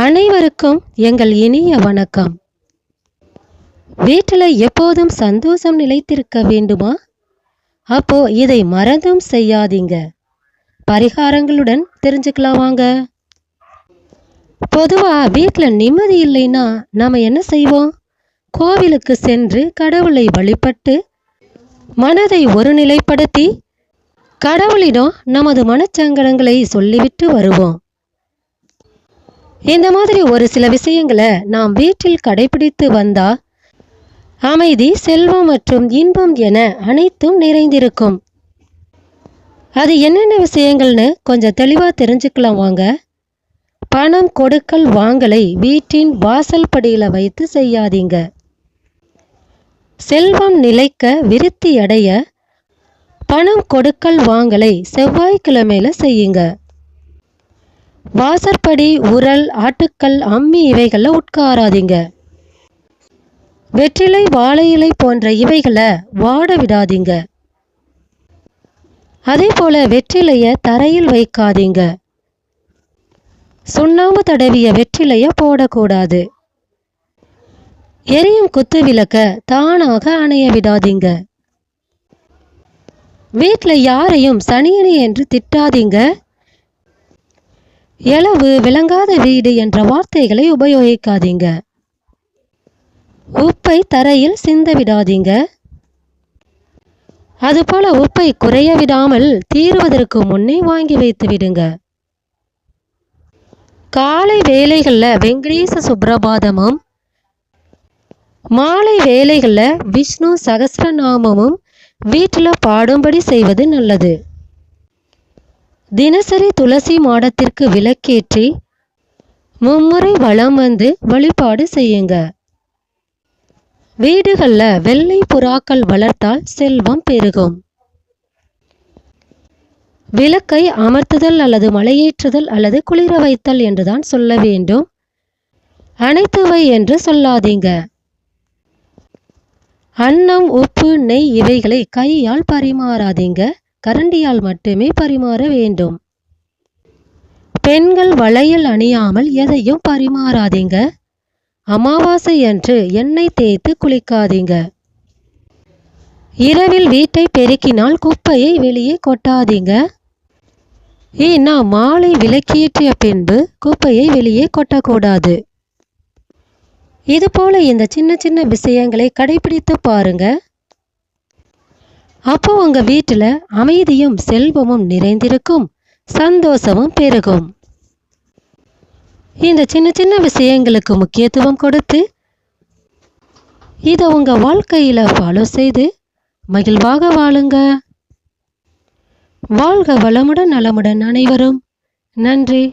அனைவருக்கும் எங்கள் இனிய வணக்கம். வீட்டில் எப்போதும் சந்தோஷம் நிலைத்திருக்க வேண்டுமா? அப்போ இதை மறந்தும் செய்யாதீங்க. பரிகாரங்களுடன் தெரிஞ்சுக்கலாம் வாங்க. பொதுவாக வீட்டில் நிம்மதி இல்லைன்னா நாம் என்ன செய்வோம்? கோவிலுக்கு சென்று கடவுளை வழிபட்டு மனதை ஒருநிலைப்படுத்தி கடவுளிடம் நமது மனச்சங்கடங்களை சொல்லிவிட்டு வருவோம். இந்த மாதிரி ஒரு சில விஷயங்களை நாம் வீட்டில் கடைபிடித்து வந்தா அமைதி செல்வம் மற்றும் இன்பம் என அனைத்தும் நிறைந்திருக்கும். அது என்னென்ன விஷயங்கள்னு கொஞ்சம் தெளிவாக தெரிஞ்சுக்கலாம் வாங்க. பணம் கொடுக்கல் வாங்கலை வீட்டின் வாசல் படியில் வைத்து செய்யாதீங்க. செல்வம் நிலைக்க விருத்தி அடைய பணம் கொடுக்கல் வாங்கலை செவ்வாய்க்கிழமையில செய்யுங்க. வாசற்படி உரல் ஆட்டுக்கல் அம்மி இவைகளில் உட்காராதீங்க. வெற்றிலை வாழை இலை போன்ற இவைகளை வாட விடாதீங்க. அதே போல வெற்றிலையை தரையில் வைக்காதீங்க. சுண்ணாம்பு தடவிய வெற்றிலையை போடக்கூடாது. எரியும் குத்து விளக்க தானாக அணைய விடாதீங்க. வீட்டில் யாரையும் சனியனி என்று திட்டாதீங்க. எளவு விளங்காத வீடு என்ற வார்த்தைகளை உபயோகிக்காதீங்க. உப்பை தரையில் சிந்த விடாதீங்க. அதுபோல உப்பை குறைய விடாமல் தீருவதற்கு முன்னே வாங்கி வைத்து விடுங்க. காலை வேலைகளில் வெங்கடேச சுப்ரபாதமும் மாலை வேலைகளில் விஷ்ணு சகசிரநாமமும் வீட்டில் பாடும்படி செய்வது நல்லது. தினசரி துளசி மாடத்திற்கு விளக்கேற்றி மும்முறை வளம் வந்து வழிபாடு செய்யுங்க. வீடுகளில் வெள்ளை புறாக்கள் வளர்த்தால் செல்வம் பெருகும். விளக்கை அமர்த்துதல் அல்லது மலையேற்றுதல் அல்லது குளிர வைத்தல் என்றுதான் சொல்ல வேண்டும். அனைத்துவை என்று சொல்லாதீங்க. அன்னம் உப்பு நெய் இவைகளை கையால் பரிமாறாதீங்க. கரண்டியால் மட்டுமே பரிமாற வேண்டும். பெண்கள் வளையல் அணியாமல் எதையும் பரிமாறாதீங்க. அமாவாசை என்று எண்ணெய் தேய்த்து குளிக்காதீங்க. இரவில் வீட்டை பெருக்கினால் குப்பையை வெளியே கொட்டாதீங்க. ஏன்னா மாலை விளக்கேற்றிய பின்பு குப்பையை வெளியே கொட்டக்கூடாது. இதுபோல இந்த சின்ன சின்ன விஷயங்களை கடைபிடித்து பாருங்க. அப்போ உங்க வீட்டில் அமைதியும் செல்வமும் நிறைந்திருக்கும் சந்தோஷமும் பெருகும். இந்த சின்ன சின்ன விஷயங்களுக்கு முக்கியத்துவம் கொடுத்து இதை உங்க வாழ்க்கையில ஃபாலோ செய்து மகிழ்வாக வாழுங்க. வாழ்க வளமுடன் நலமுடன் அனைவரும். நன்றி.